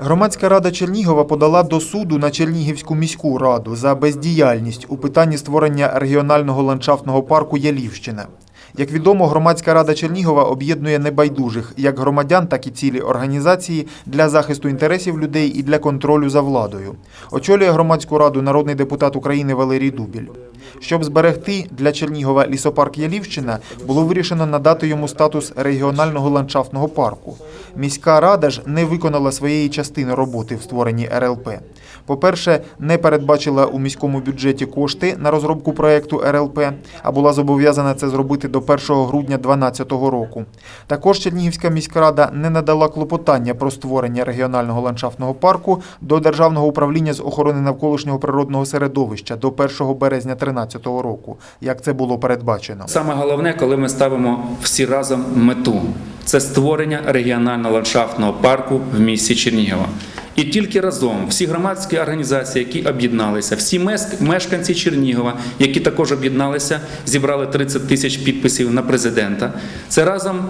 Громадська рада Чернігова подала до суду на Чернігівську міську раду за бездіяльність у питанні створення регіонального ландшафтного парку Ялівщина. Як відомо, громадська рада Чернігова об'єднує небайдужих як громадян, так і цілі організації для захисту інтересів людей і для контролю за владою. Очолює громадську раду народний депутат України Валерій Дубіль. Щоб зберегти для Чернігова лісопарк Ялівщина, було вирішено надати йому статус регіонального ландшафтного парку. Міська рада ж не виконала своєї частини роботи в створенні РЛП. По-перше, не передбачила у міському бюджеті кошти на розробку проекту РЛП, а була зобов'язана це зробити до 1 грудня 2012 року. Також Чернігівська міськрада не надала клопотання про створення регіонального ландшафтного парку до Державного управління з охорони навколишнього природного середовища до 1 березня 2013 року, як це було передбачено. Саме головне, коли ми ставимо всі разом мету це створення регіонального ландшафтного парку в місті Чернігова. І тільки разом всі громадські організації, які об'єдналися, всі мешканці Чернігова, які також об'єдналися, зібрали 30 тисяч підписів на президента. Це разом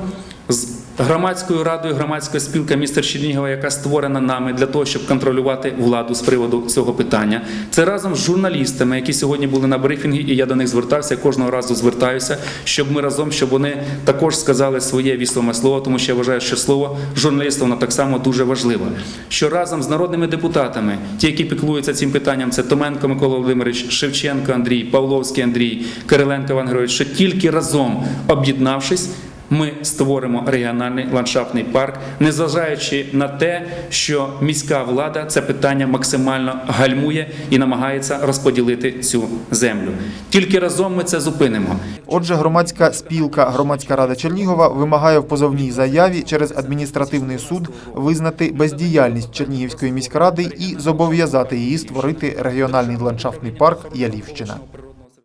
з громадською радою, громадська спілка міста Чернігова, яка створена нами для того, щоб контролювати владу з приводу цього питання. Це разом з журналістами, які сьогодні були на брифінгі, і я до них звертався. я Кожного разу звертаюся, щоб ми разом, щоб вони також сказали своє вісоме слово, тому що я вважаю, що слово журналіста воно так само дуже важливе. Що разом з народними депутатами, ті, які піклуються цим питанням, це Томенко Микола Володимирович, Шевченко Андрій, Павловський Андрій, Кириленко Іван Григорович, що тільки разом об'єднавшись. Ми створимо регіональний ландшафтний парк, незважаючи на те, що міська влада це питання максимально гальмує і намагається розподілити цю землю. Тільки разом ми це зупинимо. Отже, громадська спілка Громадська рада Чернігова вимагає в позовній заяві через адміністративний суд визнати бездіяльність Чернігівської міськради і зобов'язати її створити регіональний ландшафтний парк Ялівщина.